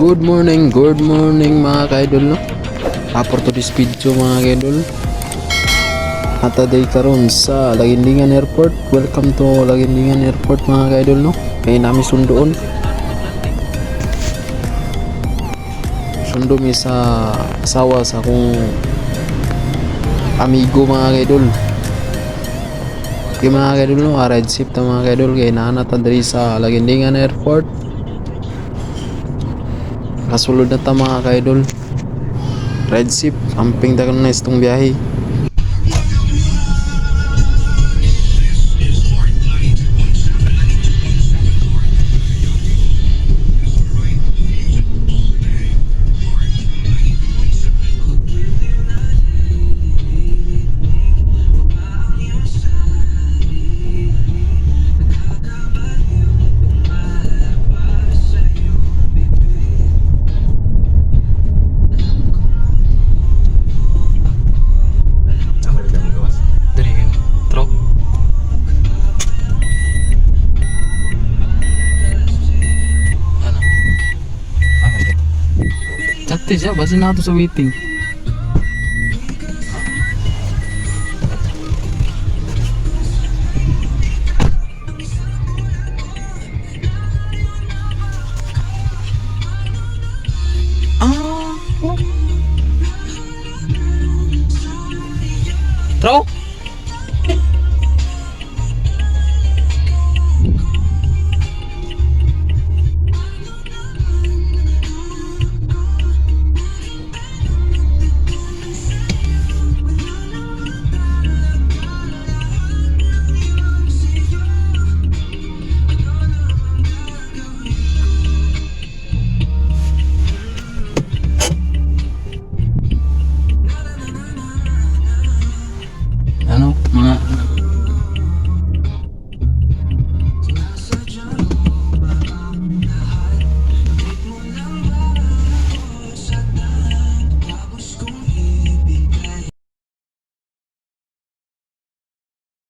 good morning, good morning mga ka-idol no. Ah, for today's video mga ka-idol. Ataday karon sa Lagindingan Airport. Welcome to Lagindingan Airport mga ka-idol no. Kaya namin sundoon. Sundo mi sa asawa sa akong amigo mga ka-idol. Kaya mga ka-idol no, ride ship ta mga ka-idol. Kaya naanatan dali sa Lagindingan Airport. Kasulod na ta mga ka-idol. Red ship, amping tagal na itong biyahe. Chat siya, basta na to sa waiting. Ah. Truk.